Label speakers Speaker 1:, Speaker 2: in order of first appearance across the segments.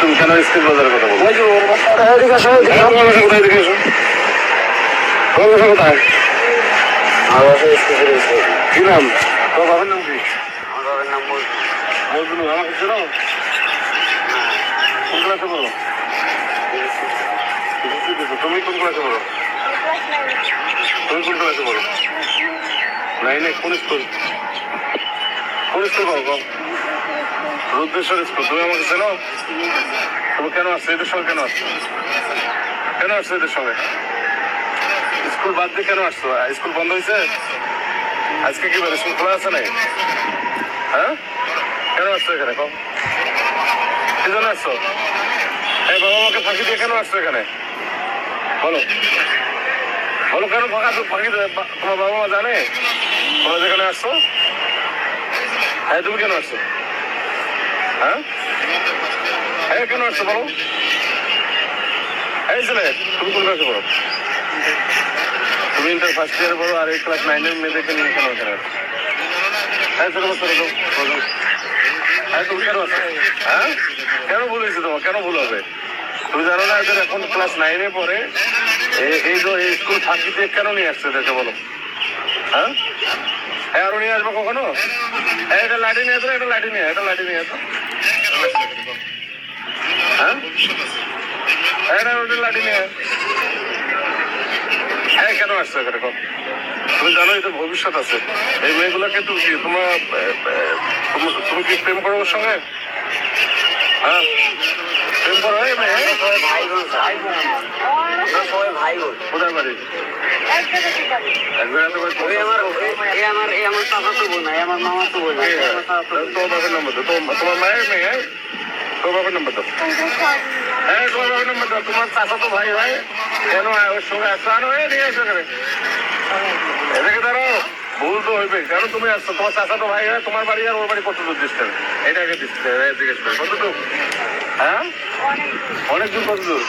Speaker 1: তুমি কেন স্কুল বাজারের কথা বলো কোথায়
Speaker 2: আমার।
Speaker 1: কি নাম তোর বাবার নাম কি
Speaker 2: আমার বাবার নাম মজনু।
Speaker 1: আমাকে চেনো কোন ক্লাসে পড়ো তুমি কোন ক্লাসে পড়ো তুমি কোন ক্লাসে পড়ো নাইনে কোন স্কুল কোন স্কুল পাবো রুদ্রেশ্বর স্কুল তুমি আমাকে চেনো? তুমি কেন আসছো? এদের সঙ্গে কেন আসছো? কেন আসছো এদের সঙ্গে? স্কুল বাদ দিয়ে কেন আসছো? স্কুল বন্ধ হয়েছে? আজকে কি বলে? স্কুল খোলা আছে নাকি? হ্যাঁ? কেন আসছো এখানে? কম কি জন্য আসছো? এই বাবা মাকে ফাঁকি দিয়ে কেন আসছো এখানে? বলো। বলো কেন ফাঁকা ফাঁকি তোমার বাবা মা জানে? তোমরা যেখানে আসছো? হ্যাঁ তুমি কেন আসছো? হ্যাঁ? হ্যাঁ কেন আসছো বলো? এই ছেলে, তুমি কোন ক্লাসে পড়ো? তুমি ইন্টার ফার্স্ট ইয়ার পড়ো আর এই ক্লাস নাইনের মেয়েদেরকে নিয়ে কেন এখানে আসছো? হ্যাঁ ছোট বছর হ্যাঁ তুমি কেন আসছো? হ্যাঁ? কেন বলেছি তোমার? কেন ভুল হবে? তুমি জানো না এখন ক্লাস নাইনে পড়ে এই এই স্কুল ফাঁকি দিয়ে কেন নিয়ে আসছে? এদেরকে বলো। হ্যাঁ? হ্যাঁ আরও নিয়ে আসব কখনো? হ্যাঁ এটা লাঠি নিয়ে আসো এটা লাঠি নিয়ে এটা লাঠি নিয়ে আসো। হ্যাঁ? হ্যাঁ এটা লাঠি নিয়ে হ্যাঁ কেন আসছো এখানে? কম তুমি জানো এটা ভবিষ্যৎ আছে। এই মেয়েগুলোকে তুমি কি, তোমার তুমি- কি প্রেম করো ওর সঙ্গে? হ্যাঁ? প্রেম করো, এই মেয়ে।
Speaker 2: ভাই বোন।
Speaker 1: কোথায় বাড়ি এক। তোমার মায়ের মেয়ে হ্যাঁ? তোমার বাবার নম্বর দাও হ্যাঁ তোমার নম্বর দাও তোমার চাচা তো ভাই ভাই কেন ওর সঙ্গে আসো এখানে এদিকে ধরো ভুল তো হইবে কেন তুমি আসছো তোমার চাচা তো ভাই হয় তোমার বাড়ি আর ওর বাড়ি কত দূর ডিস্টেন্স এটা আগে জিজ্ঞেস করে কত দূর হ্যাঁ অনেক দূর কত দূর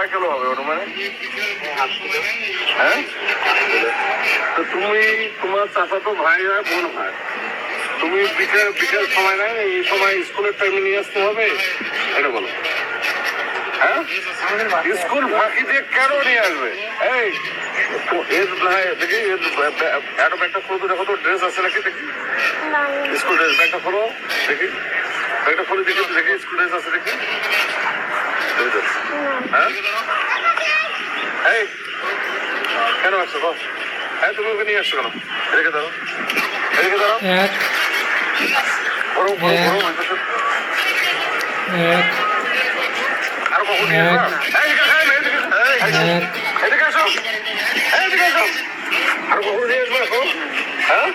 Speaker 1: কয় কিলো হবে ওর মানে? হ্যাঁ? তো তুমি তোমার চাচা তো ভাই হয় বোন হয়। তুমি বিকেল বিকেল সময় নাই এই সময় স্কুলের টাইমে নিয়ে আসতে হবে? এটা বলো। হ্যাঁ? স্কুল ফাঁকি দিয়ে কেন নিয়ে আসবে? এই এর ভাই দেখি এর একটা ব্যাগটা খুলে দেখো তো ড্রেস আছে নাকি দেখি? স্কুল ড্রেস ব্যাগটা খোলো দেখি। ব্যাগটা খুলে দেখি দেখি স্কুল ড্রেস আছে দেখি এই। হ্যাঁ কেন আসছো বল হ্যাঁ তুমি ওকে নিয়ে আসছো কেন এদিকে ধরো এদিকে ধরো
Speaker 3: এক
Speaker 1: বড় বড়
Speaker 3: হ্যাঁ।
Speaker 1: বড়।
Speaker 3: এক
Speaker 1: আর কখন নিয়ে আসো, এদিকে, এই,
Speaker 3: এক
Speaker 1: এদিকে আসো। এদিকে আসো। আর কখন নিয়ে আসবা এখন? হ্যাঁ?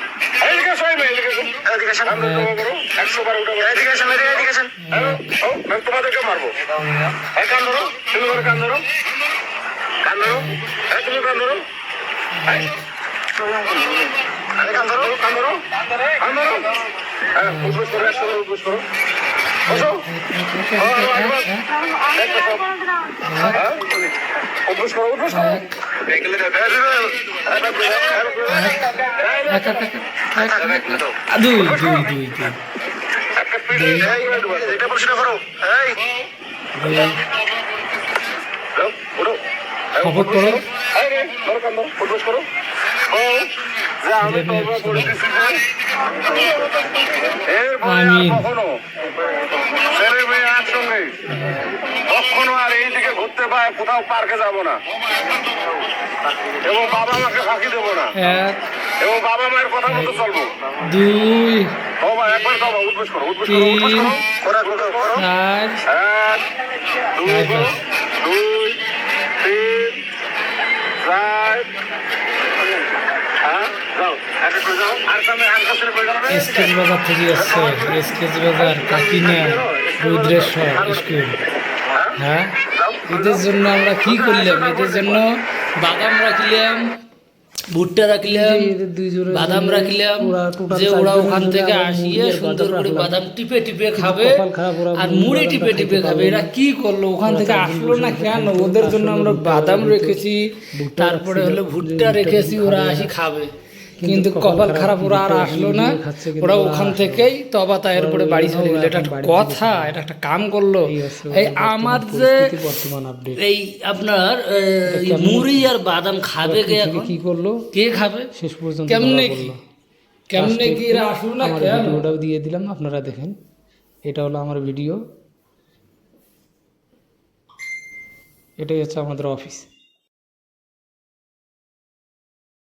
Speaker 1: এদিকে মেয়ে, এদিকে।
Speaker 2: এদিকে।
Speaker 1: সামনে করো, একশো বার উঠে।
Speaker 2: এদিকে আসেন, এদিকে-।
Speaker 1: হ্যালো? ও, আমি তোমাদেরকে মারবো এই কান ধরো তুমি করে কান ধরো কান ধরো এই তুমি কান ধরো এই,
Speaker 2: আরে কান ধরো।
Speaker 1: কান ধরো কান ধরো হ্যাঁ উদ্বোস করো একশো উদ্বোস করো
Speaker 3: দুই দুই দুই দুই
Speaker 2: করো।
Speaker 3: শপথ করো
Speaker 1: এই রে, ধরো কান করো। যে আমি তওবা করে এরপরে কখনো। ছেলে মেয়ে একসঙ্গে। কখনো আর এইদিকে ঘুরতে পায় কোথাও পার্কে যাব না। এবং বাবা মাকে ফাঁকি দেবো না। এবং বাবা মায়ের কথা মতো চলবো।
Speaker 3: দুই তিন। চার
Speaker 1: দুই তিন চার
Speaker 3: এসকেজ বাজার থেকে এসছে। এসকেজি বাজার কাকিনা রুদ্রেশ্বর স্কুল। হ্যাঁ? এদের জন্য আমরা কি করলাম? এদের জন্য বাদাম রাখলাম ভুট্টা রাখলাম বাদাম রাখলাম যে ওরা ওখান থেকে আসিয়ে সুন্দর করে বাদাম টিপে টিপে খাবে আর
Speaker 4: মুড়ি
Speaker 3: টিপে টিপে খাবে। এরা কি করল? ওখান থেকে আসলো না কেন? ওদের জন্য আমরা বাদাম রেখেছি। তারপরে হলো ভুট্টা রেখেছি ওরা আসি খাবে।
Speaker 4: কিন্তু কপাল খারাপ,
Speaker 3: ওরা আর আসলো না। ওরা ওখান থেকেই তবা তায়ের
Speaker 4: ওরা
Speaker 3: পরে বাড়ি চলে গেল। এটা একটা কথা এটা একটা কাম করল।
Speaker 4: এই
Speaker 3: আমার যে এই আপনার মুড়ি আর বাদাম খাবে কে
Speaker 4: কি করল?
Speaker 3: কে খাবে?
Speaker 4: শেষ পর্যন্ত
Speaker 3: কেমনে কি। কেমনে কি এরা আসলো না?
Speaker 4: ভিডিওটাও দিয়ে দিলাম আপনারা দেখেন। এটা হলো আমার ভিডিও। এটাই হচ্ছে আমাদের অফিস